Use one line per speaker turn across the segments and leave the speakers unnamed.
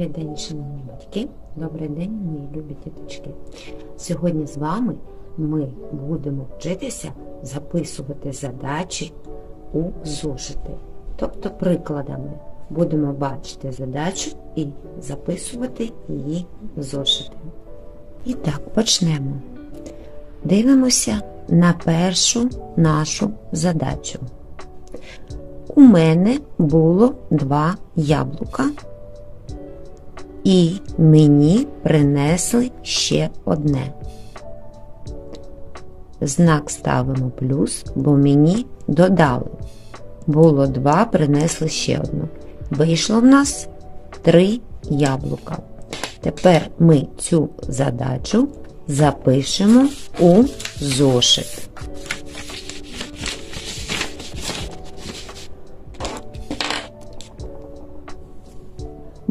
Добрий день, шановні батьки, добрий день, мої любі діточки. Сьогодні з вами ми будемо вчитися записувати задачі у зошити, тобто прикладами. Будемо бачити задачу і записувати її в зошити. І так, почнемо. Дивимося на першу нашу задачу. У мене було два яблука, і мені принесли ще одне. Знак ставимо плюс, бо мені додали. Було два, принесли ще одну. Вийшло в нас три яблука. Тепер ми цю задачу запишемо у зошит.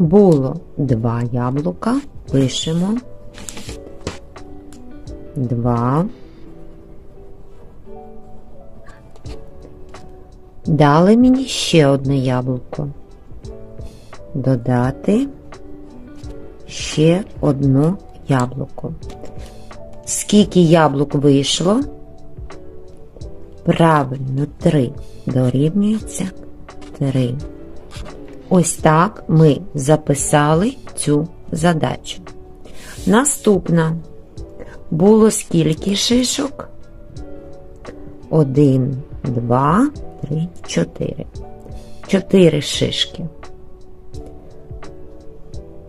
Було два яблука, пишемо два. Дали мені ще одне яблуко. Додати ще одно яблуко. Скільки яблук вийшло? Правильно, три. Дорівнюється три. Ось так ми записали цю задачу. Наступна. Було скільки шишок? Один, два, три, чотири. Чотири шишки.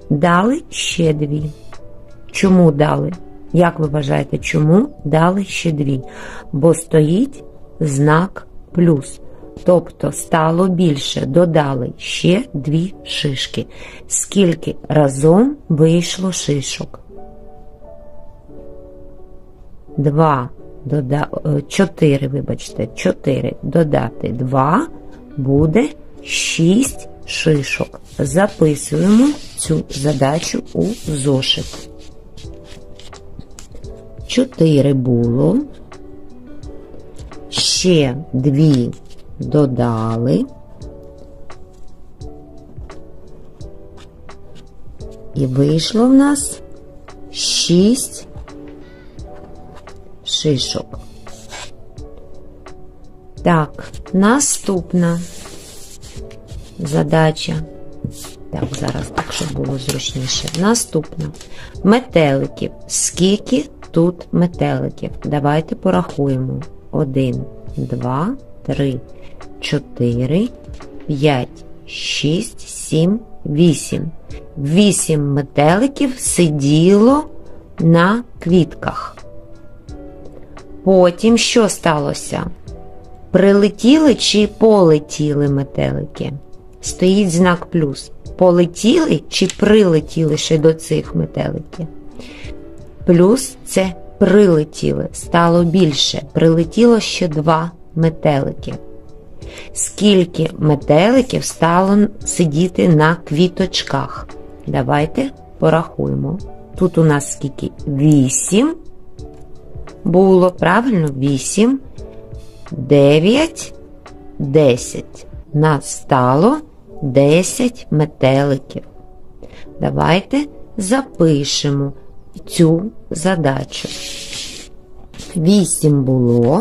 Дали ще дві. Чому дали? Як ви вважаєте, чому дали ще дві? Бо стоїть знак плюс. Тобто стало більше, додали ще дві шишки. Скільки разом вийшло шишок? Два дода... е, чотири, вибачте, чотири додати два буде шість шишок. Записуємо цю задачу у зошит. Чотири було. Ще дві додали. І вийшло в нас 6 шишок. Так, наступна задача. Так, зараз так, щоб було зручніше. Наступна. Метеликів. Скільки тут метеликів? Давайте порахуємо. Один, два, три, 4, 5, 6, 7, 8. 8 метеликів сиділо на квітках. Потім що сталося? Прилетіли чи полетіли метелики? Стоїть знак плюс. Полетіли чи прилетіли ще до цих метеликів? Плюс це прилетіли, стало більше. Прилетіло ще два метелики. Скільки метеликів стало сидіти на квіточках? Давайте порахуємо. Тут у нас скільки? 8 було, правильно? 8, 9, 10. Нас стало 10 метеликів. Давайте запишемо цю задачу. 8 було.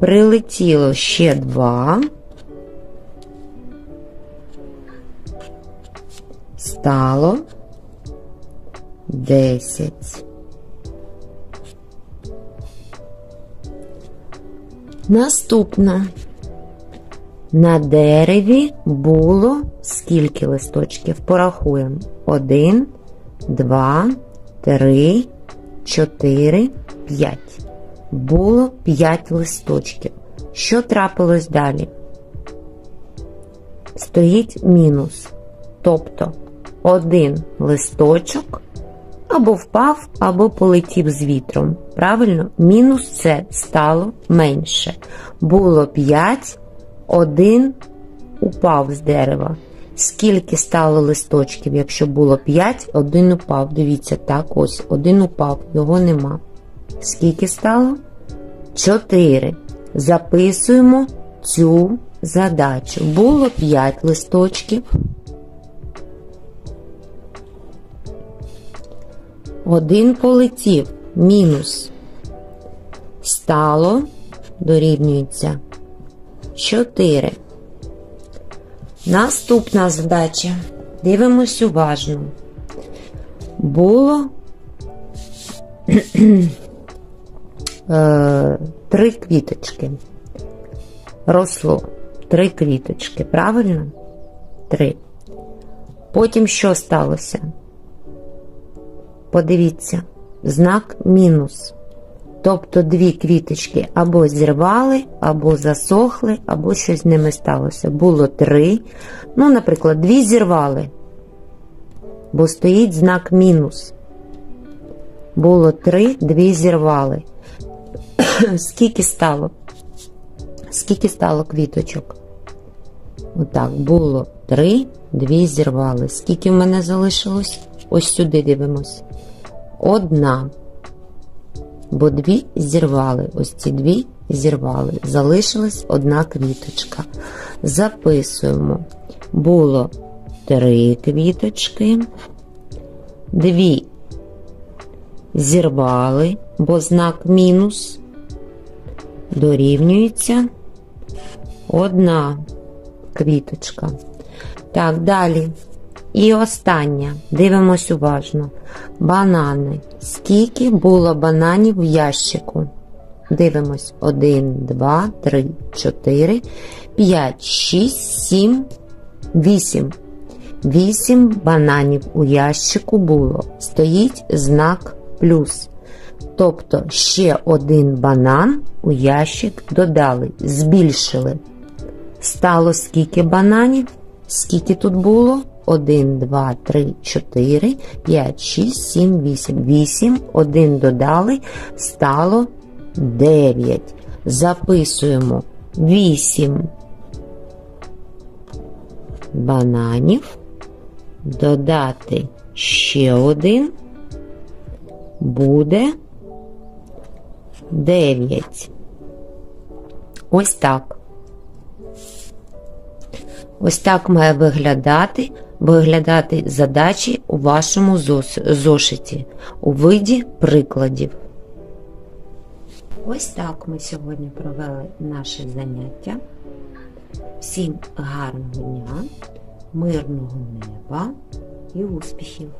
Прилетіло ще два. Стало десять. Наступна. На дереві було скільки листочків? Порахуємо. Один, два, три, чотири, п'ять було 5 листочків. Що трапилось далі? Стоїть мінус. Тобто один листочок або впав, або полетів з вітром. Правильно? Мінус це стало менше. Було 5, один упав з дерева. Скільки стало листочків? Якщо було 5, один упав. Дивіться, так, ось один упав, його нема. Скільки стало? 4. Записуємо цю задачу. Було 5 листочків. Один полетів мінус. Стало дорівнюється 4. Наступна задача. Дивимось уважно. Було е, три квіточки. Росло три квіточки, правильно? Три. Потім що сталося? Подивіться, знак мінус. Тобто дві квіточки або зірвали, або засохли, або щось з ними сталося. Було три. Ну, наприклад, дві зірвали, бо стоїть знак мінус. Було три, дві зірвали. Скільки стало? Скільки стало квіточок? Отак, було три, дві зірвали. Скільки в мене залишилось? Ось сюди дивимось. Одна. Бо дві зірвали. Ось ці дві зірвали. Залишилась одна квіточка. Записуємо. Було три квіточки. Дві зірвали, бо знак мінус дорівнюється одна квіточка. Так, далі. І остання. Дивимось уважно. Банани. Скільки було бананів в ящику? Дивимось. 1, 2, 3, 4, 5, 6, 7, 8. 8 бананів у ящику було. Стоїть знак плюс. Тобто ще один банан у ящик додали, збільшили. Стало скільки бананів? Скільки тут було? 1, 2, 3, 4, 5, 6, 7, 8. 8. Один додали, стало 9. Записуємо 8 бананів. Додати ще один. Буде 9. Ось так. Ось так має виглядати, виглядати задачі у вашому зошиті у виді прикладів. Ось так ми сьогодні провели наше заняття. Всім гарного дня, мирного неба і успіхів!